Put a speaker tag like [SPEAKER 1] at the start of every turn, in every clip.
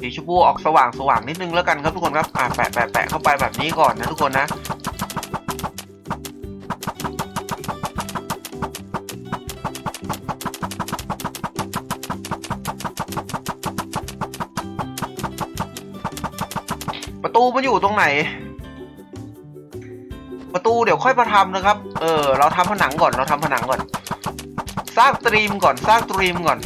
[SPEAKER 1] สีชมพูออกสว่างสว่างนิดนึงแล้วกันครับทุกคนครับอ่าแปะแปะแปะเข้าไปแบบนี้ก่อนนะทุกคนนะประตูมันอยู่ตรงไหน ประตูเดี๋ยวค่อยมาทำนะครับ เออ เราทำผนังก่อนเราทำผนังก่อน สร้างตรีมก่อนสร้างตรีมก่อน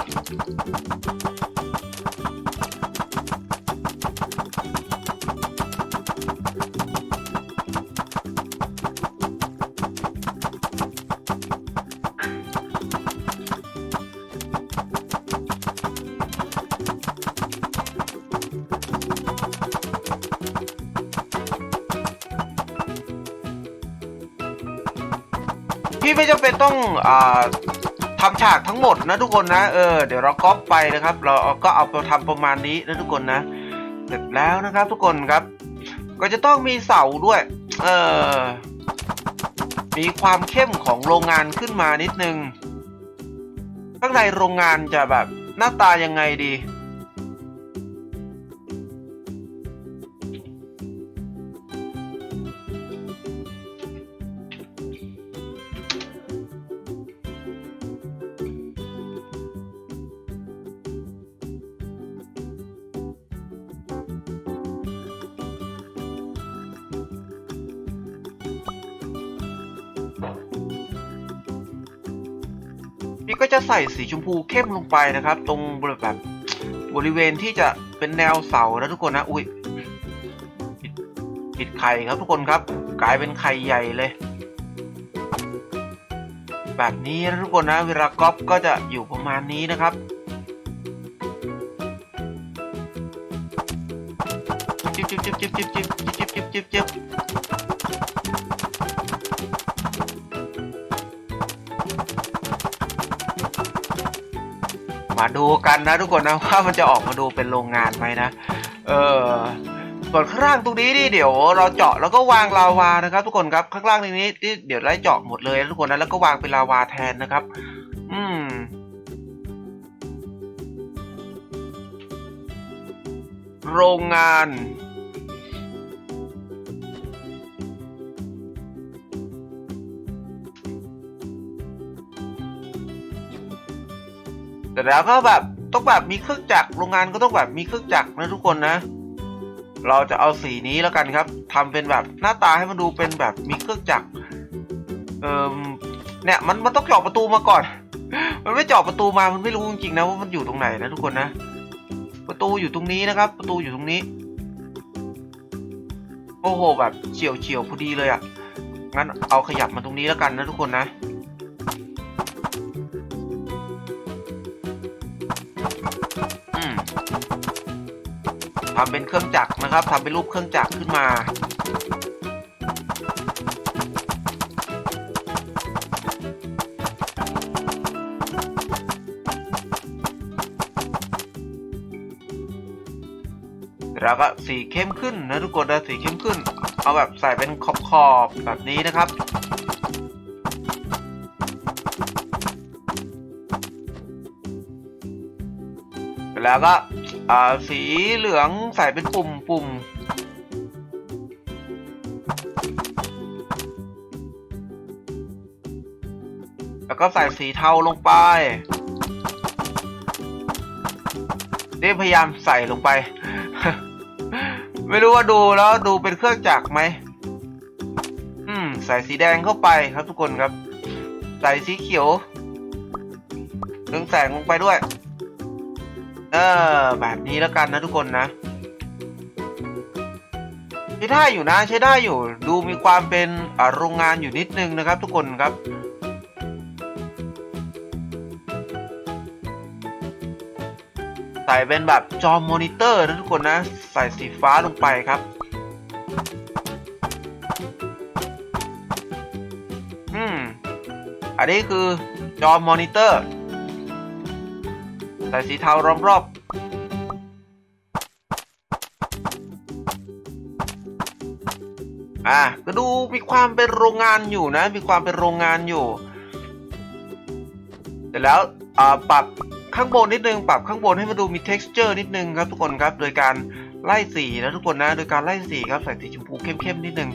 [SPEAKER 1] พี่ไม่จำเป็นต้องอ่าทำฉากทั้งหมดนะทุกคนนะ เออเดี๋ยวเราก๊อปไปนะครับ เราก็เอาไปทำประมาณนี้นะทุกคนนะ เสร็จแล้วนะครับทุกคนครับ ก็จะต้องมีเสาด้วย เออมีความเข้มของโรงงานขึ้นมานิดนึง ข้างในโรงงานจะแบบหน้าตายังไงดี พี่ก็จะใส่สีชมพูเข้มลงไปนะครับ ตรงบริแบบบริเวณที่จะเป็นแนวเสานะทุกคนนะอุ้ยผิดไข่ครับทุกคนครับ กลายเป็นไข่ใหญ่เลย แบบนี้นะทุกคนนะ เวลาก๊อปก็จะอยู่ประมาณนี้นะครับจิบจิบจิบจิบจิบจิบจิบจิบจิบจิบ มาดูกันนะทุกคนนะว่ามันจะออกมาดูเป็นโรงงานไหมนะ เออส่วนข้างล่างตรงนี้นี่เดี๋ยวเราเจาะแล้วก็วางลาวานะครับ ทุกคนครับข้างล่างตรงนี้นี่เดี๋ยวไล่เจาะหมดเลยทุกคนนะแล้วก็วางเป็นลาวาแทนนะครับ อืมโรงงาน แต่แล้วก็แบบต้องแบบมีเครื่องจักรโรงงานก็ต้องแบบมีเครื่องจักรนะทุกคนนะ เราจะเอาสีนี้แล้วกันครับทำเป็นแบบหน้าตาให้มันดูเป็นแบบมีเครื่องจักรเอ่มเนี่ยมันมันต้องเจาะประตูมาก่อน มันไม่เจาะประตูมามันไม่รู้จริงๆนะว่ามันอยู่ตรงไหนนะทุกคนนะ ประตูอยู่ตรงนี้นะครับ ประตูอยู่ตรงนี้ โอ้โหแบบเฉียวเฉียวพอดีเลยอะ่ะงั้นเอาขยับมาตรงนี้แล้วกันนะทุกคนนะ ทำเป็นเครื่องจักรนะครับทำเป็นรูปเครื่องจักรขึ้นมาแล้วก็สีเข้มขึ้นนะทุกคนนะสีเข้มขึ้น เอาแบบใส่เป็นขอบขอบๆแบบนี้นะครับ แล้วก็ อ่าสีเหลืองใส่เป็นปุ่มปุ่มแล้วก็ใส่สีเทาลงไปนี่พยายามใส่ลงไป ไม่รู้ว่าดูแล้วดูเป็นเครื่องจักรไหม อืม ใส่สีแดงเข้าไปครับทุกคนครับ ใส่สีเขียวเรืองแสงลงไปด้วย เออ แบบนี้แล้วกันนะทุกคนนะใช้ได้อยู่นะใช้ได้อยู่ ดูมีความเป็นโรงงานอยู่นิดนึงนะครับ ทุกคนครับใส่เป็นแบบจอมอนิเตอร์นะทุกคนนะ ใส่สีฟ้าลงไปครับ อืม อันนี้คือจอมอนิเตอร์ ใส่สีเทารอบ อะก็ดูมีความเป็นโรงงานอยู่นะ มีความเป็นโรงงานอยู่เสร็จแล้วอ่าปรับข้างบนนิดนึง ปรับข้างบนให้มันดูมี texture นิดนึงครับทุกคนครับ โดยการไล่สีนะทุกคนนะ โดยการไล่สีครับใส่สีชมพูเข้มๆนิดนึง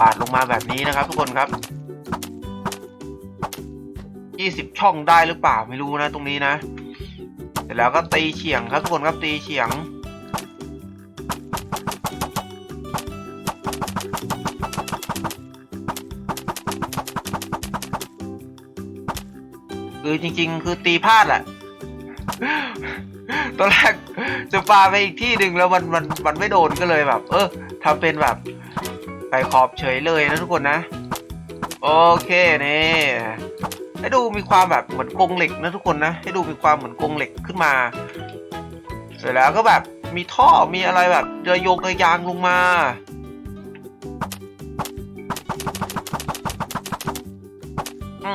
[SPEAKER 1] ปาดลงมาแบบนี้นะครับ ทุกคนครับ 20 ช่องได้หรือเปล่าไม่รู้นะตรงนี้นะ เสร็จแล้วก็ตีเฉียงครับทุกคนครับตีเฉียง คือจริง ๆ คือตีพลาดแหละตอนแรกจะปาไปอีกที่หนึ่งแล้วมันมันมันไม่โดนก็เลยแบบ เออทำเป็นแบบไปขอบเฉยเลยนะทุกคนนะ โอเคนี่ให้ดูมีความแบบเหมือนกรงเหล็กนะทุกคนนะ ให้ดูมีความเหมือนกรงเหล็กขึ้นมา เสร็จแล้วก็แบบมีท่อมีอะไรแบบเรือโยงเรือยางลงมา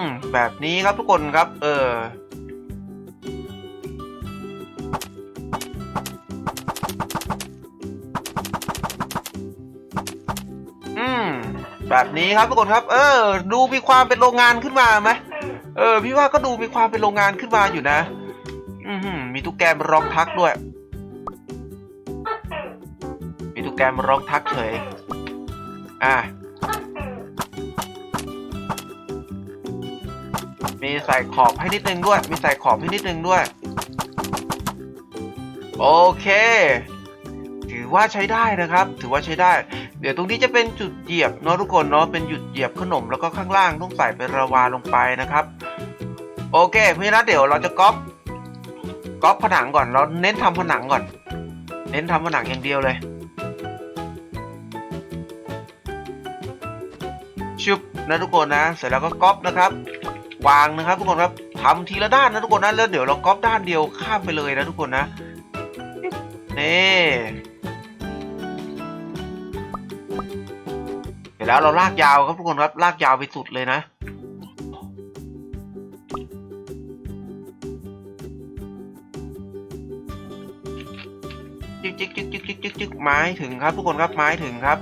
[SPEAKER 1] มแบบนี้ครับทุกคนครับ เออ อืม แบบนี้ครับทุกคนครับ เออ ดูมีความเป็นโรงงานขึ้นมาไหมเออ พี่ว่าก็ดูมีความเป็นโรงงานขึ้นมาอยู่นะ อือหือมีตุ๊กแกมารองทักด้วย มีตุ๊กแกมารองทักเฉย อะ มีใส่ขอบให้นิดนึงด้วย มีใส่ขอบให้นิดนึงด้วย โอเค ถือว่าใช้ได้นะครับ ถือว่าใช้ได้ เดี๋ยวตรงนี้จะเป็นจุดเหยียบเนาะทุกคนเนาะ เป็นจุดเหยียบขนมแล้วก็ข้างล่างต้องใส่เป็นระวาลงไปนะครับ โอเคเพราะฉะนั้นเดี๋ยวเราจะก๊อป ก๊อปผนังก่อน เราเน้นทำผนังก่อน เน้นทำผนังอย่างเดียวเลย ชุบนะทุกคนนะ เสร็จแล้วก็ก๊อปนะครับ วางนะครับ ทุกคนครับทำทีละด้านนะทุกคนนะแล้วเดี๋ยวเราก๊อปด้านเดียวข้ามไปเลยนะทุกคนนะนี่เสร็จแล้วเราลากยาวครับทุกคนครับลากยาวไปสุดเลยนะจึ๊กจึ๊กจึ๊กจึ๊กจึ๊กจึ๊กจึ๊กไม้ถึงครับทุกคนครับไม้ถึงครับ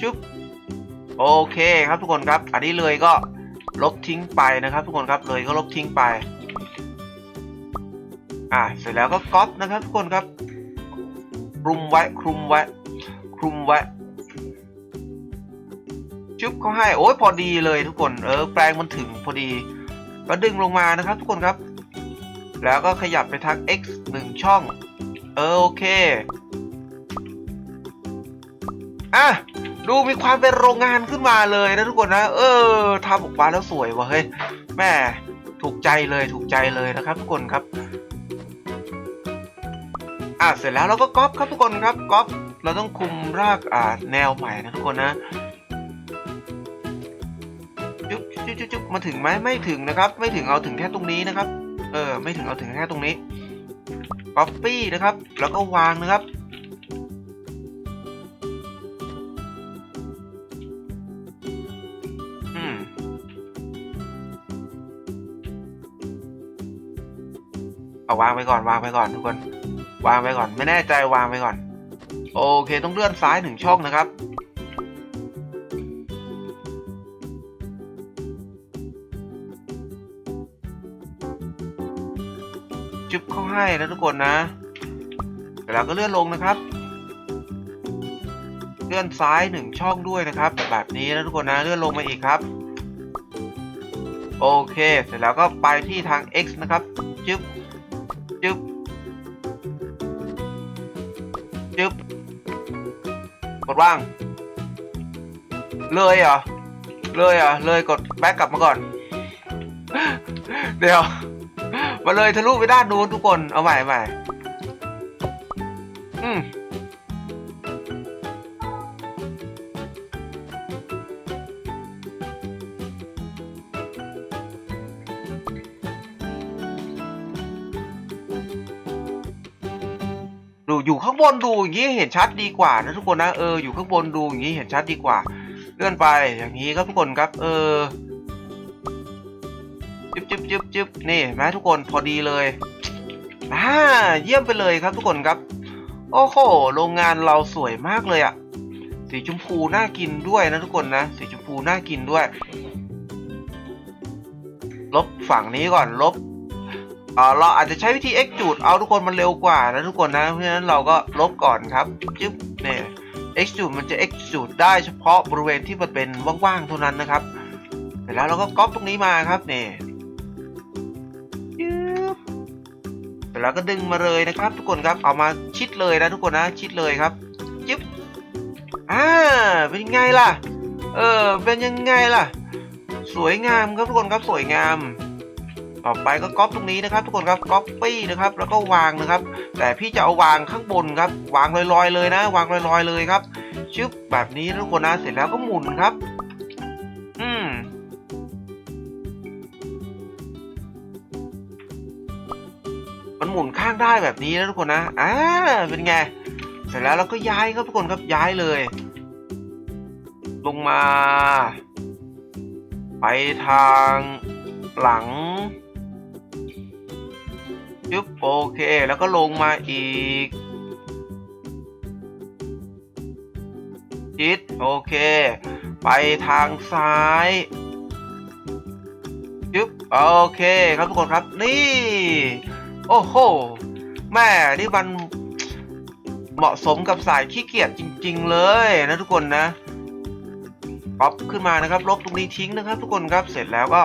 [SPEAKER 1] จุ๊บโอเคครับทุกคนครับ อันนี้เลยก็ ลบทิ้งไปนะครับ ทุกคนครับเลยก็ลบทิ้งไป อ่าเสร็จแล้วก็ก๊อปนะครับ ทุกคนครับคลุมไว้คลุมไว้คลุมไว้จุ๊บเขาให้โอ้ยพอดีเลยทุกคนเออแปลงมันถึงพอดีก็ดึงลงมานะครับ ทุกคนครับ แล้วก็ขยับไปทาง x หนึ่งช่อง เออโอเคอะ ดูมีความเป็นโรงงานขึ้นมาเลยนะทุกคนนะ เออทำออกมาแล้วสวยว่ะเฮ้ยแม่ถูกใจเลยถูกใจเลยนะครับ ทุกคนครับ อะเสร็จแล้วเราก็ก๊อปครับทุกคนครับก๊อปเราต้องคุมรากอ่าแนวใหม่นะทุกคนนะจุ๊บจุ๊บจุ๊บจุ๊บมาถึงไหมไม่ถึงนะครับ ไม่ถึงเอาถึงแค่ตรงนี้นะครับ เออ ไม่ถึงเอาถึงแค่ตรงนี้ Copy นะครับ แล้วก็วางนะครับ เอาวางไปก่อนวางไปก่อนทุกคน วางไปก่อน ไม่แน่ใจวางไปก่อน โอเคต้องเลื่อนซ้ายหนึ่งช่องนะครับจุ๊บเข้าให้นะทุกคนนะเดี๋ยวเราก็เลื่อนลงนะครับ เลื่อนซ้ายหนึ่งช่องด้วยนะครับ แบบนี้นะทุกคนนะเลื่อนลงมาอีกครับโอเค เสร็จแล้วก็ไปที่ทาง x นะครับจึ๊บ จึ๊บจึ๊บกดว่าง เลยเหรอ เลยเหรอ เลยกดแบ็กกลับมาก่อน เดี๋ยว มาเลยทะลุไปด้านนู้นทุกคน เอาใหม่ใหม่อืม ดูอยู่ข้างบนดูอย่างนี้เห็นชัดดีกว่านะทุกคนนะเอออยู่ข้างบนดูอย่างนี้เห็นชัดดีกว่า เลื่อนไปอย่างนี้ครับทุกคนครับ เออจึ๊บจึ๊บจึ๊บจึ๊บนี่ไหมทุกคนพอดีเลยอ่าเยี่ยมไปเลยครับทุกคนครับ โอ้โหโรงงานเราสวยมากเลยอะสีชมพูน่ากินด้วยนะทุกคนนะสีชมพูน่ากินด้วย ลบฝั่งนี้ก่อนลบ เราอาจจะใช้วิธี extrude เอาทุกคนมันเร็วกว่านะทุกคนนะ เพราะฉะนั้นเราก็ลบก่อนครับจึ๊บเนี่ย extrude มันจะ extrude ได้เฉพาะบริเวณที่มันเป็นว่างๆเท่านั้นนะครับเสร็จแล้วเราก็ก๊อปตรงนี้มาครับเนี่จึ๊บเสร็จแล้วก็ดึงมาเลยนะครับ ทุกคนครับเอามาชิดเลยนะทุกคนนะชิดเลยครับจึ๊บอ่าเป็นยังไงล่ะ เออเป็นยังไงล่ะ สวยงามครับทุกคนครับสวยงาม ต่อไปก็ก๊อปตรงนี้นะครับ ทุกคนครับก๊อปปี้นะครับ แล้วก็วางนะครับ แต่พี่จะเอาวางข้างบนครับ วางลอยๆเลยนะ วางลอยๆเลยครับ ชึบแบบนี้ทุกคนนะเสร็จแล้วก็หมุนครับ อืมมันหมุนข้างได้แบบนี้นะทุกคนนะอ่าเป็นไง เสร็จแล้วเราก็ย้ายครับทุกคนครับย้ายเลย ลงมา ไปทางหลัง ยึบโอเค แล้วก็ลงมาอีกชิดโอเค ไปทางซ้ายยึบโอเคครับทุกคนครับนี่ โอ้โหแม่นี่มันเหมาะสมกับสายขี้เกียจจริง ๆ เลยนะทุกคนนะป๊อปขึ้นมานะครับ ลบตรงนี้ทิ้งนะครับ ทุกคนครับเสร็จแล้วก็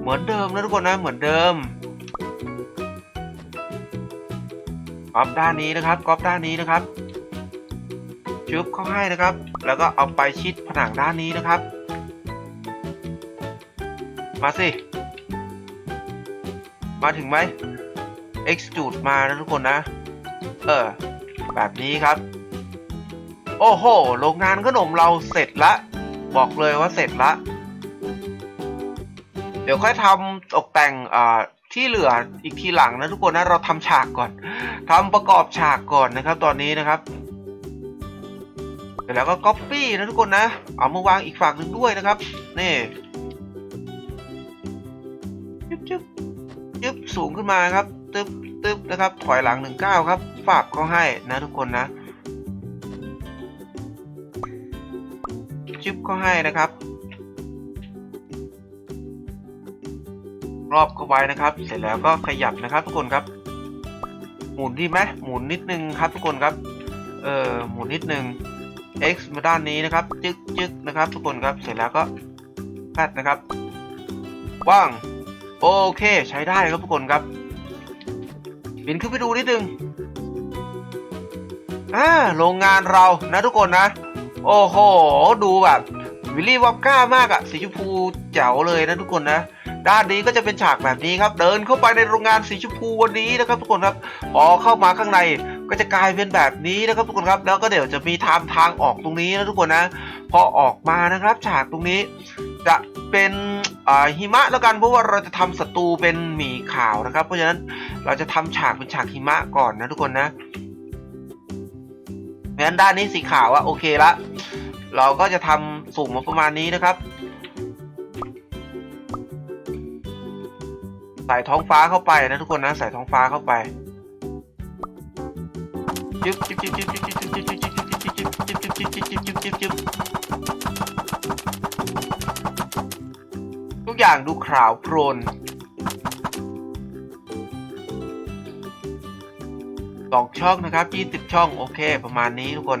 [SPEAKER 1] เหมือนเดิมนะทุกคนนะเหมือนเดิม อปด้านนี้นะครับก๊อปด้านนี้นะครับชุบเข้าให้นะครับ แล้วก็เอาไปชิดผนังด้านนี้นะครับ มาสิ มาถึงไหม extrude มานะทุกคนนะ เออ แบบนี้ครับ โอ้โห โรงงานขนมเราเสร็จละ บอกเลยว่าเสร็จละ เดี๋ยวค่อยทำตกแต่งอ่า ที่เหลืออีกทีหลังนะทุกคนนะเราทำฉากก่อนทำประกอบฉากก่อนนะครับ ตอนนี้นะครับเสร็จแล้วก็ Copy นะทุกคนนะ เอามาวางอีกฝั่งหนึ่งด้วยนะครับ นี่จึ๊บจึ๊บจึ๊บสูงขึ้นมาครับ ตึ๊บตึ๊บนะครับ ถอยหลังหนึ่งก้าครับฝาบเขาให้นะทุกคนนะ จึ๊บเขาให้นะครับ รอบเข้าไว้นะครับ เสร็จแล้วก็ขยับนะครับ ทุกคนครับ หมุนดีไหมหมุนนิดนึงครับทุกคนครับ เออหมุนนิดนึง x มาด้านนี้นะครับ จึ๊กจึ๊กนะครับ ทุกคนครับ เสร็จแล้วก็แพดนะครับว่างโอเค ใช้ได้ครับทุกคนครับบินขึ้นไปดูนิดนึงอ่าโรงงานเรานะทุกคนนะ โอ้โห ดูแบบวิลลี่วอกก้ามากอะสีชมพูแจ๋วเลยนะทุกคนนะ ด้านนี้ก็จะเป็นฉากแบบนี้ครับ เดินเข้าไปในโรงงานสีชมพูวันนี้นะครับทุกคนครับพอเข้ามาข้างในก็จะกลายเป็นแบบนี้นะครับทุกคนครับ แล้วก็เดี๋ยวจะมีทางทางออกตรงนี้นะทุกคนนะ พอออกมานะครับ ฉากตรงนี้จะเป็นหิมะแล้วกันเพราะว่าเราจะทำศัตรูเป็นหมีขาวนะครับ เพราะฉะนั้นเราจะทำฉากเป็นฉากหิมะก่อนนะทุกคนนะเพราะฉะนั้นด้านนี้สีขาวอะโอเคละเราก็จะทำสูงมาประมาณนี้นะครับ ใส่ท้องฟ้าเข้าไปนะทุกคนนะใส่ท้องฟ้าเข้าไปจึ๊บจึ๊บจึ๊บจึ๊บจึ๊บจึ๊บจึ๊บจึ๊บจึ๊บจึ๊บจึ๊บจึ๊บจึ๊บจึ๊บจึ๊บจึ๊บจึ๊บทุกอย่างดูขาวโพลนสองช่องนะครับยี่สิบช่องโอเค ประมาณนี้ทุกคน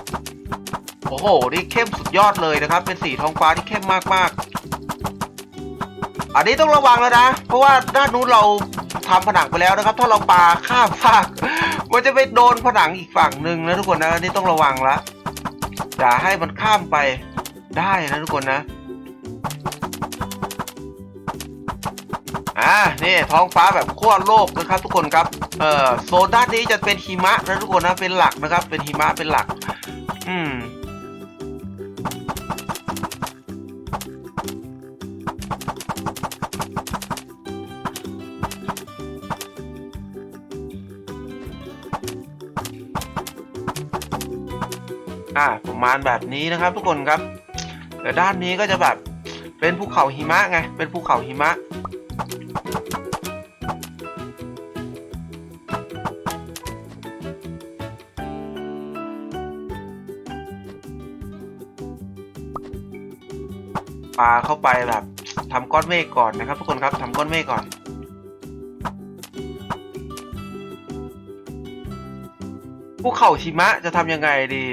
[SPEAKER 1] โอ้โห นี่เข้มสุดยอดเลยนะครับ เป็นสีทองฟ้าที่เข้มมากๆ อันนี้ต้องระวังแล้วนะ เพราะว่าด้านนู้นเราทำผนังไปแล้วนะครับ ถ้าเราปาข้ามฟากมันจะไปโดนผนังอีกฝั่งหนึ่งนะทุกคนนะอันนี้ต้องระวังละอย่าให้มันข้ามไปได้นะทุกคนนะอ่านี่ท้องฟ้าแบบขั้วโลกนะครับ ทุกคนครับเอ่อโซนด้านนี้จะเป็นหิมะนะทุกคนนะเป็นหลักนะครับ เป็นหิมะเป็นหลักอ่าประมาณแบบนี้นะครับทุกคนครับแต่ด้านนี้ก็จะแบบเป็นภูเขาหิมะไง เป็นภูเขาหิมะปาเข้าไปแบบทำก้อนเมฆก่อนนะครับ ทุกคนครับทำก้อนเมฆก่อนภูเขาหิมะจะทำยังไงดี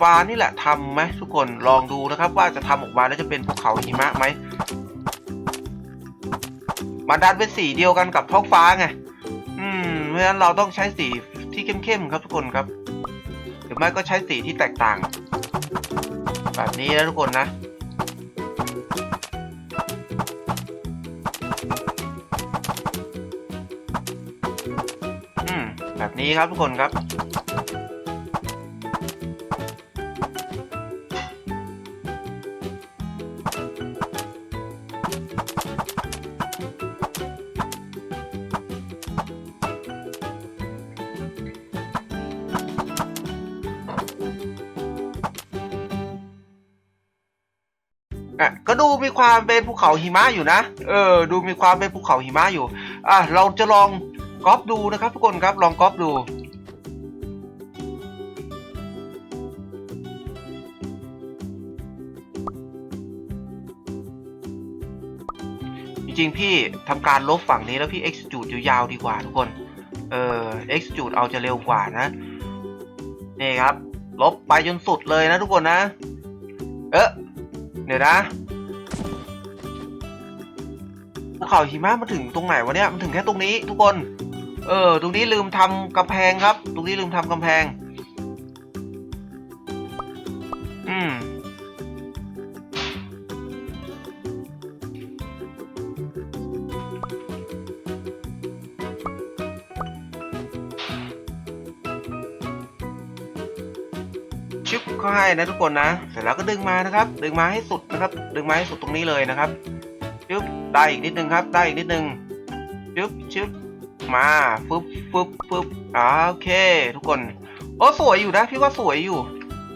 [SPEAKER 1] ฟ้านี่แหละทำไหมทุกคนลองดูนะครับ ว่าจะทำออกมาแล้วจะเป็นภูเขาหิมะไหมมันดันเป็นสีเดียวกันกับท้องฟ้าไง อืม เพราะฉะนั้นเราต้องใช้สีที่เข้มๆครับทุกคนครับ หรือไม่ก็ใช้สีที่แตกต่าง แบบนี้นะทุกคนนะอืมแบบนี้ครับทุกคนครับ มีความเป็นภูเขาหิมะอยู่นะ เออ ดูมีความเป็นภูเขาหิมะอยู่ อะ เราจะลองก๊อปดูนะครับทุกคนครับ ลองก๊อปดูจริงๆพี่ทำการลบฝั่งนี้แล้วพี่ extrude ยาวๆดีกว่าทุกคน เออ extrude เอาจะเร็วกว่านะ นี่ครับ ลบไปจนสุดเลยนะทุกคนนะ เอ๊ะเดี๋ยวนะ เขาหิมะมาถึงตรงไหนวะเนี่ยมันถึงแค่ตรงนี้ทุกคน เออ ตรงนี้ลืมทำกำแพงครับ ตรงนี้ลืมทำกำแพง อืมชึบเขาให้นะทุกคนนะ เสร็จแล้วก็ดึงมานะครับ ดึงมาให้สุดนะครับ ดึงมาให้สุดตรงนี้เลยนะครับึ๊บได้อีกนิดนึงครับ ได้อีกนิดนึงชึ๊บชึ๊บมาฟึบฟึบฟึบอ่าโอเค ทุกคนโอ้สวยอยู่นะพี่ว่าสวยอยู่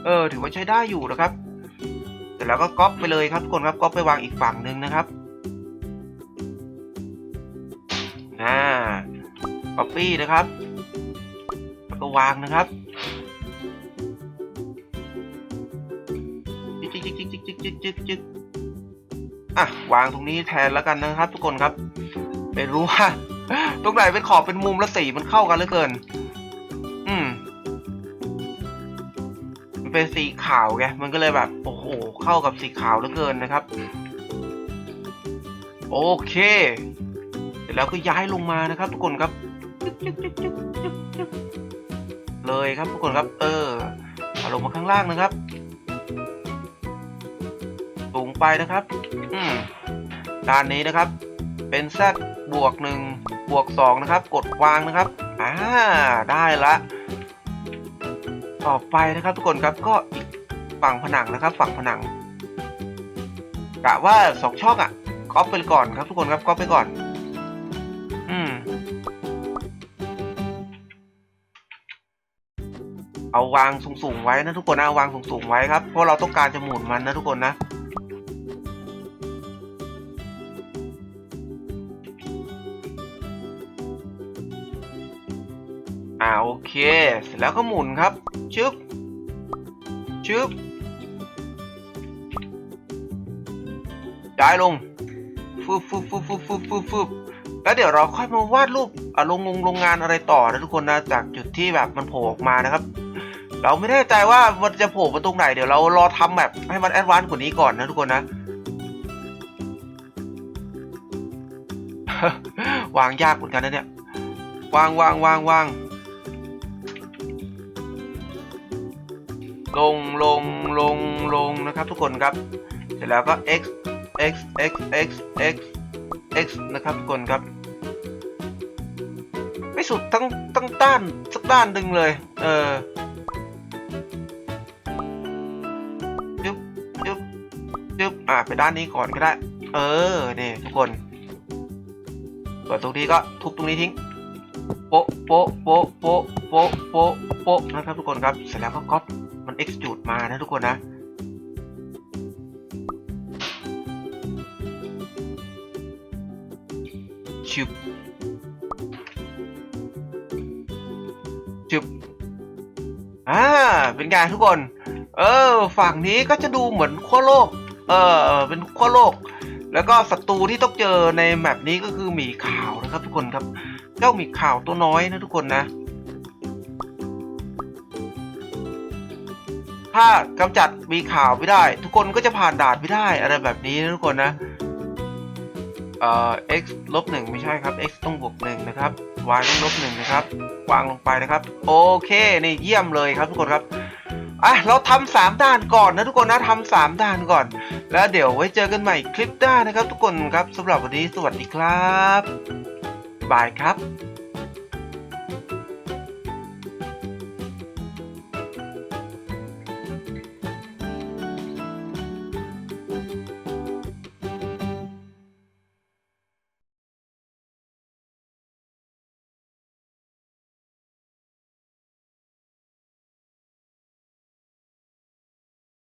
[SPEAKER 1] เออ ถือว่าใช้ได้อยู่นะครับเสร็จแล้วก็ก๊อปไปเลยครับทุกคนครับก๊อปไปวางอีกฝั่งหนึ่งนะครับนะาก๊อปปี้นะครับแล้วก็วางนะครับจิกจิกจิกจิกจิกจิกจิก อะวางตรงนี้แทนแล้วกันนะครับ ทุกคนครับ ไม่รู้ว่าตรงไหนเป็นขอบเป็นมุมแล้วสีมันเข้ากันเหลือเกิน อืมมันเป็นสีขาวไงมันก็เลยแบบ โอ้โหเข้ากับสีขาวเหลือเกินนะครับ โอเคเสร็จแล้วก็ย้ายลงมานะครับ ทุกคนครับ เลยครับทุกคนครับ เออเอาลงมาข้างล่างนะครับ ไปนะครับอืมด้านนี้นะครับ เป็นแซดบวกหนึ่งบวกสองนะครับ กดวางนะครับอ่าได้ละต่อไปนะครับทุกคนครับก็อีกฝั่งผนังนะครับ ฝั่งผนังกะว่าสองช่องอะก๊อปไปก่อนครับทุกคนครับก๊อปไปก่อน อืมเอาวางสูงๆไว้นะทุกคนนะเอาวางสูงๆไว้ครับเพราะเราต้องการจะหมุนมันนะทุกคนนะ เคเสร็จแล้วก็หมุนครับ ชึบ ชึบย้ายลงฟึบฟึบฟึบฟึบฟึบฟึบฟึบแล้วเดี๋ยวเราค่อยมาวาดรูปอะลงงงโรงงานอะไรต่อนะทุกคนนะจากจุดที่แบบมันโผล่ออกมานะครับ เราไม่แน่ใจว่ามันจะโผล่มาตรงไหนเดี๋ยวเรารอทำแบบให้มันแอดวานซ์กว่านี้ก่อนนะทุกคนนะวางยากเหมือนกันนะเนี่ยวางวางวางวาง ลงลงลงลงนะครับทุกคนครับ เสร็จแล้วก็ x x x x x x นะครับทุกคนครับ ไม่สุดทั้งทั้งด้านสักด้านดึงเลย เออยึบยึบยึบอะไปด้านนี้ก่อนก็ได้ เออนี่ทุกคนส่วนตรงนี้ก็ทุบตรงนี้ทิ้งโป๊ะโป๊ะโป๊ะโป๊ะโป๊ะโป๊ะนะครับทุกคนครับ เสร็จแล้วก็ก๊อป extrude มานะทุกคนนะ ชึบ ชึบ อ่า เป็นไงทุกคน เออ ฝั่งนี้ก็จะดูเหมือนขั้วโลก เออ เป็นขั้วโลก แล้วก็ศัตรูที่ต้องเจอในแมปนี้ก็คือหมีขาวนะครับทุกคนครับ เจ้าหมีขาวตัวน้อยนะทุกคนนะ ถ้ากำจัดมีข่าวไม่ได้ ทุกคนก็จะผ่านด่านไม่ได้ อะไรแบบนี้นะทุกคนนะ เอ่อ x ลบหนึ่งไม่ใช่ครับ x ต้องบวกหนึ่งนะครับ y ต้องลบหนึ่งนะครับวางลงไปนะครับ โอเคนี่เยี่ยมเลยครับทุกคนครับอะเราทำสามด่านก่อนนะทุกคนนะทำสามด่านก่อน แล้วเดี๋ยวไว้เจอกันใหม่คลิปหน้านะครับ ทุกคนครับสำหรับวันนี้สวัสดีครับบายครับ